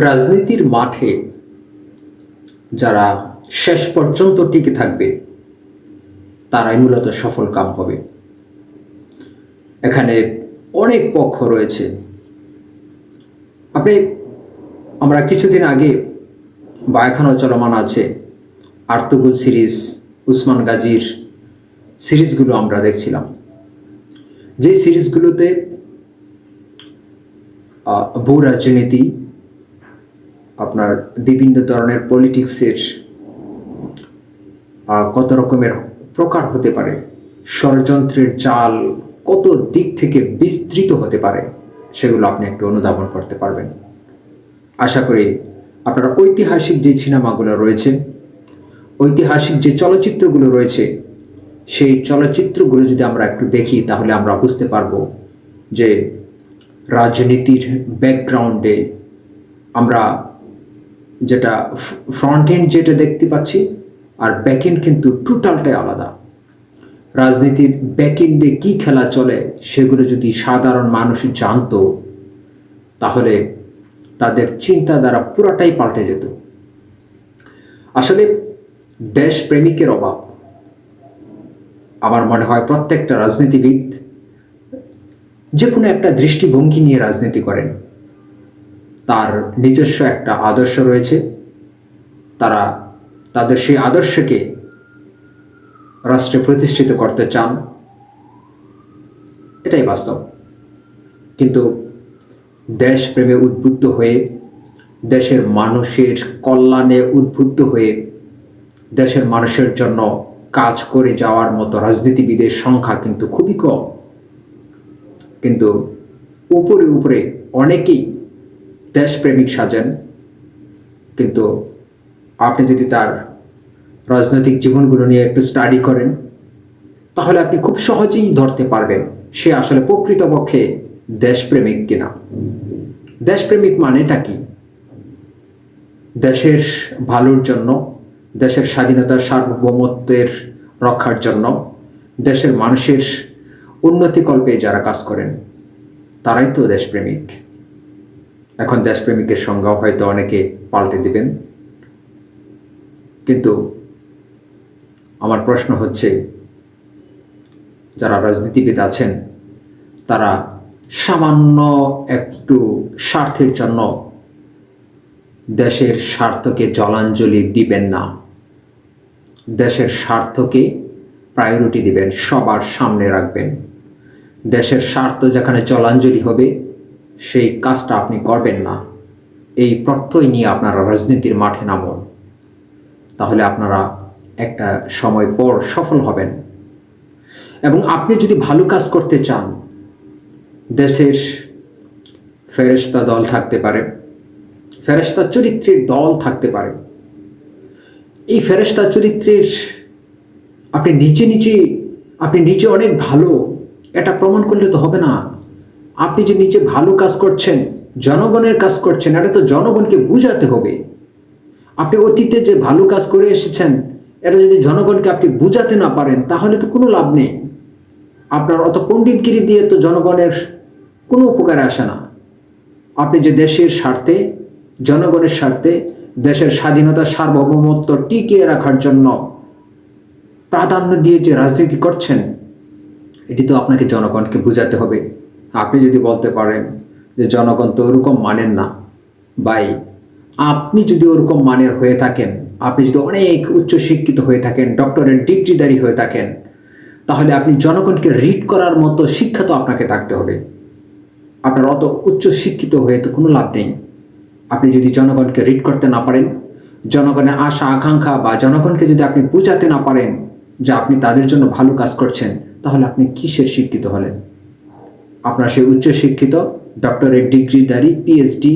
রাজনীতির মাঠে যারা শেষ পর্যন্ত টিকে থাকবে, তারাই মূলত সফল কাম হবে। এখানে অনেক পক্ষ রয়েছে। আপনি, আমরা কিছুদিন আগে বা এখনও চলমান আছে, আর্তুগুল সিরিজ, উসমান গাজীর সিরিজগুলো আমরা দেখছিলাম। যে সিরিজগুলোতে ভূ রাজনীতি আপনার বিভিন্ন ধরনের পলিটিক্সের কত রকমের প্রকার হতে পারে, ষড়যন্ত্রের জাল কত দিক থেকে বিস্তৃত হতে পারে, সেগুলো আপনি একটু অনুধাবন করতে পারবেন। আশা করি আপনার ঐতিহাসিক যে সিনেমাগুলো রয়েছে, ঐতিহাসিক যে চলচ্চিত্রগুলো রয়েছে, সেই চলচ্চিত্রগুলো যদি আমরা একটু দেখি, তাহলে আমরা বুঝতে পারব যে রাজনীতির ব্যাকগ্রাউন্ডে আমরা যেটা ফ্রন্ট এন্ড যেটা দেখতে পাচ্ছি আর ব্যাক এন্ড কিন্তু টোটালটাই আলাদা। রাজনীতির ব্যাক এন্ডে কী খেলা চলে সেগুলো যদি সাধারণ মানুষ জানতো, তাহলে তাদের চিন্তাধারা পুরাটাই পাল্টে যেত। আসলে দেশপ্রেমিকের অভাব। আমার মনে হয় প্রত্যেকটা রাজনীতিবিদ যে কোনো একটা দৃষ্টিভঙ্গি নিয়ে রাজনীতি করেন। তার নিজস্ব একটা আদর্শ রয়েছে। তারা তাদের সেই আদর্শকে রাষ্ট্রে প্রতিষ্ঠিত করতে চান। এটাই বাস্তব। কিন্তু দেশপ্রেমে উদ্বুদ্ধ হয়ে, দেশের মানুষের কল্যাণে উদ্বুদ্ধ হয়ে, দেশের মানুষের জন্য কাজ করে যাওয়ার মতো রাজনীতিবিদের সংখ্যা কিন্তু খুবই কম। কিন্তু উপরে উপরে অনেকেই দেশপ্রেমিক সাজেন। কিন্তু আপনি যদি তার রাজনৈতিক জীবনগুলো নিয়ে একটু স্টাডি করেন, তাহলে আপনি খুব সহজেই ধরতে পারবেন সে আসলে প্রকৃতপক্ষে দেশপ্রেমিক কিনা। দেশপ্রেমিক মানেটা কি? দেশের ভালোর জন্য, দেশের স্বাধীনতার সার্বভৌমত্বের রক্ষার জন্য, দেশের মানুষের উন্নতিকল্পে যারা কাজ করেন, তারাই তো দেশপ্রেমিক। এখন দেশপ্রেমিকের সংজ্ঞাও হয়তো অনেকে পাল্টে দিবেন। কিন্তু আমার প্রশ্ন হচ্ছে, যারা রাজনীতিবিদ আছেন, তারা সামান্য একটু স্বার্থের জন্য দেশের স্বার্থকে জলাঞ্জলি দিবেন না। দেশের স্বার্থকে প্রায়োরিটি দিবেন, সবার সামনে রাখবেন। দেশের স্বার্থ যেখানে জলাঞ্জলি হবে সেই কাজটা আপনি করবেন না। এই প্রত্যয় নিয়ে আপনারা রাজনীতির মাঠে নামুন। তাহলে আপনারা একটা সময় পর সফল হবেন। এবং আপনি যদি ভালো কাজ করতে চান, দেশের ফেরেস্তা দল থাকতে পারে ফেরেস্তা চরিত্রের দল থাকতে পারে। এই ফেরেস্তা চরিত্রের আপনি নিচে নিচে আপনি নিচে অনেক ভালো, এটা প্রমাণ করলে তো হবে না। আপনি যে নিচে ভালো কাজ করছেন, জনগণের কাজ করছেন, এটা তো জনগণকে বুঝাতে হবে। আপনি অতীতে যে ভালো কাজ করে এসেছেন, এটা যদি জনগণকে আপনি বুঝাতে না পারেন, তাহলে তো কোনো লাভ নেই। আপনার অত পণ্ডিতগিরি দিয়ে তো জনগণের কোনো উপকারে আসে না। আপনি যে দেশের স্বার্থে, জনগণের স্বার্থে, দেশের স্বাধীনতা সার্বভৌমত্ব টিকিয়ে রাখার জন্য প্রাধান্য দিয়ে যে রাজনীতি করছেন, এটি তো আপনাকে জনগণকে বোঝাতে হবে। আপনি যদি বলতে পারেন যে জনগণ তো ওরকম মানেন না বাই আপনি যদি ওরকম মানের হয়ে থাকেন, আপনি যদি অনেক উচ্চ শিক্ষিত হয়ে থাকেন ডক্টরেট ডিগ্রিদারি হয়ে থাকেন, তাহলে আপনি জনগণকে রিড করার মতো শিক্ষা তো আপনাকে থাকতে হবে। আপনার অত উচ্চ শিক্ষিত হয়ে তো কোনো লাভ নেই। আপনি যদি জনগণকে রিড করতে না পারেন, জনগণের আশা, আকাঙ্ক্ষা বা জনগণকে যদি আপনি বোঝাতে না পারেন যে আপনি তাদের জন্য ভালো কাজ করছেন, তাহলে আপনি কিসের শিক্ষিত হলেন? আপনার সেই উচ্চ শিক্ষিত ডক্টরেট ডিগ্রিদারি পিএইচডি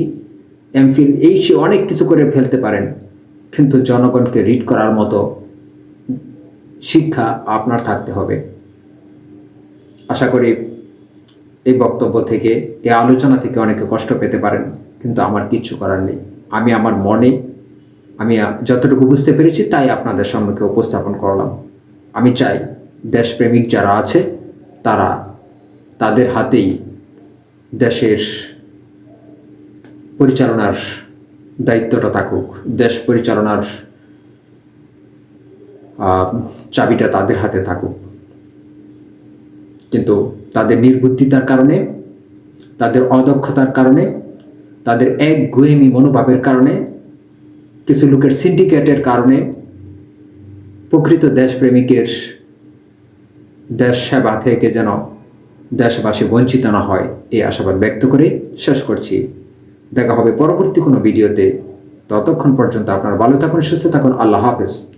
এমফিল এই সে অনেক কিছু করে ফেলতে পারেন। কিন্তু জনগণকে রিড করার মতো শিক্ষা আপনার থাকতে হবে। আশা করি এই বক্তব্য থেকে এই আলোচনা থেকে অনেকে কষ্ট পেতে পারেন, কিন্তু আমার কিচ্ছু করার নেই। আমি আমার মনে, আমি যতটুকু বুঝতে পেরেছি তাই আপনাদের সম্মুখে উপস্থাপন করলাম। আমি চাই দেশপ্রেমিক যারা আছে, তারা তাদের হাতেই দেশের পরিচালনার দায়িত্বটা থাকুক। দেশ পরিচালনার চাবিটা তাদের হাতে থাকুক। কিন্তু তাদের নির্বুদ্ধিতার কারণে, তাদের অদক্ষতার কারণে, তাদের এক গুয়েমি মনোভাবের কারণে, কিছু লোকের সিন্ডিকেটের কারণে প্রকৃত দেশপ্রেমিকের দেশ সেবা থেকে যেন দেশবাসী বঞ্চিত না হয়, এই আশাবাদ ব্যক্ত করে শেষ করছি। দেখা হবে পরবর্তী কোনো ভিডিওতে। ততক্ষণ পর্যন্ত আপনার ভালো থাকুন, সুস্থ থাকুন। আল্লাহ হাফেজ।